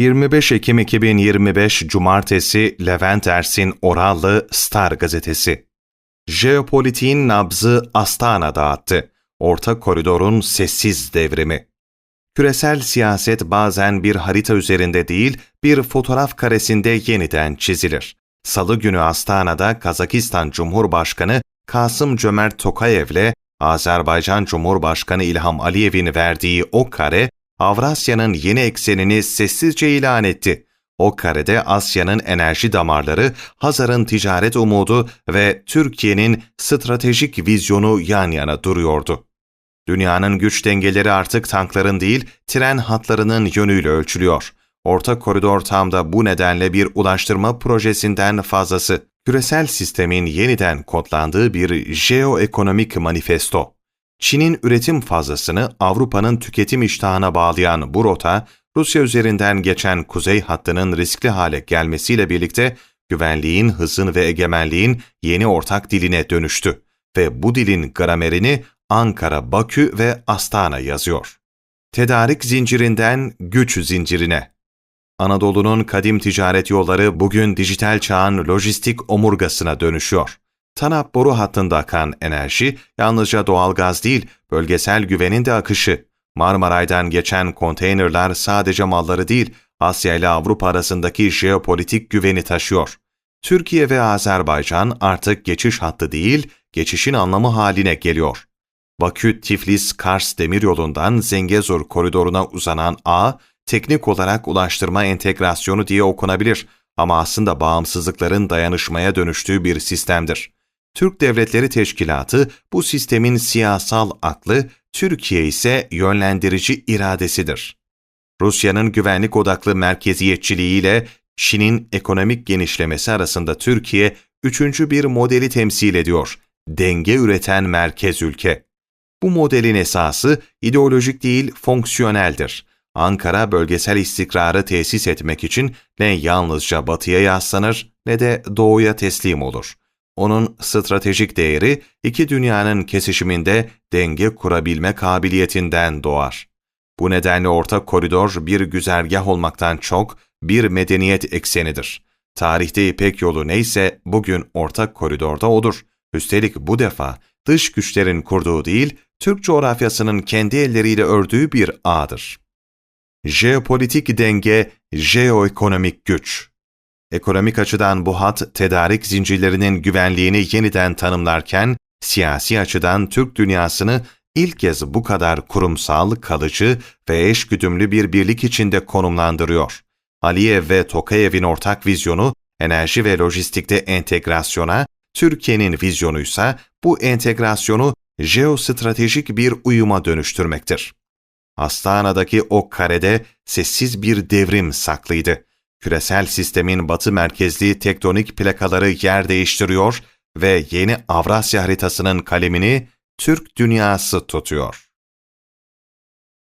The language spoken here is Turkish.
25 Ekim 2025 Cumartesi Levent Ersin Orallı Star Gazetesi Jeopolitiğin nabzı Astana'da attı. Orta koridorun sessiz devrimi. Küresel siyaset bazen bir harita üzerinde değil, bir fotoğraf karesinde yeniden çizilir. Salı günü Astana'da Kazakistan Cumhurbaşkanı Kasım Cömert Tokayev'le Azerbaycan Cumhurbaşkanı İlham Aliyev'in verdiği o kare, Avrasya'nın yeni eksenini sessizce ilan etti. O karede Asya'nın enerji damarları, Hazar'ın ticaret umudu ve Türkiye'nin stratejik vizyonu yan yana duruyordu. Dünyanın güç dengeleri artık tankların değil, tren hatlarının yönüyle ölçülüyor. Orta koridor tam da bu nedenle bir ulaştırma projesinden fazlası. Küresel sistemin yeniden kodlandığı bir jeoekonomik manifesto. Çin'in üretim fazlasını Avrupa'nın tüketim iştahına bağlayan bu rota, Rusya üzerinden geçen kuzey hattının riskli hale gelmesiyle birlikte güvenliğin, hızın ve egemenliğin yeni ortak diline dönüştü ve bu dilin gramerini Ankara, Bakü ve Astana yazıyor. Tedarik zincirinden güç zincirine. Anadolu'nun kadim ticaret yolları bugün dijital çağın lojistik omurgasına dönüşüyor. TANAP boru hattında akan enerji yalnızca doğalgaz değil, bölgesel güvenin de akışı. Marmaray'dan geçen konteynerler sadece malları değil, Asya ile Avrupa arasındaki jeopolitik güveni taşıyor. Türkiye ve Azerbaycan artık geçiş hattı değil, geçişin anlamı haline geliyor. Bakü-Tiflis-Kars demiryolundan Zengezur koridoruna uzanan ağ, teknik olarak ulaştırma entegrasyonu diye okunabilir ama aslında bağımsızlıkların dayanışmaya dönüştüğü bir sistemdir. Türk Devletleri Teşkilatı bu sistemin siyasal aklı, Türkiye ise yönlendirici iradesidir. Rusya'nın güvenlik odaklı merkeziyetçiliğiyle Çin'in ekonomik genişlemesi arasında Türkiye üçüncü bir modeli temsil ediyor. Denge üreten merkez ülke. Bu modelin esası ideolojik değil fonksiyoneldir. Ankara bölgesel istikrarı tesis etmek için ne yalnızca batıya yaslanır ne de doğuya teslim olur. Onun stratejik değeri iki dünyanın kesişiminde denge kurabilme kabiliyetinden doğar. Bu nedenle orta koridor bir güzergah olmaktan çok bir medeniyet eksenidir. Tarihte İpek yolu neyse bugün orta koridorda odur. Üstelik bu defa dış güçlerin kurduğu değil, Türk coğrafyasının kendi elleriyle ördüğü bir ağdır. Jeopolitik denge, jeoekonomik güç. Ekonomik açıdan bu hat, tedarik zincirlerinin güvenliğini yeniden tanımlarken, siyasi açıdan Türk dünyasını ilk kez bu kadar kurumsal, kalıcı ve eşgüdümlü bir birlik içinde konumlandırıyor. Aliyev ve Tokayev'in ortak vizyonu, enerji ve lojistikte entegrasyona, Türkiye'nin vizyonuysa bu entegrasyonu jeostratejik bir uyuma dönüştürmektir. Astana'daki o karede sessiz bir devrim saklıydı. Küresel sistemin batı merkezli tektonik plakaları yer değiştiriyor ve yeni Avrasya haritasının kalemini Türk dünyası tutuyor.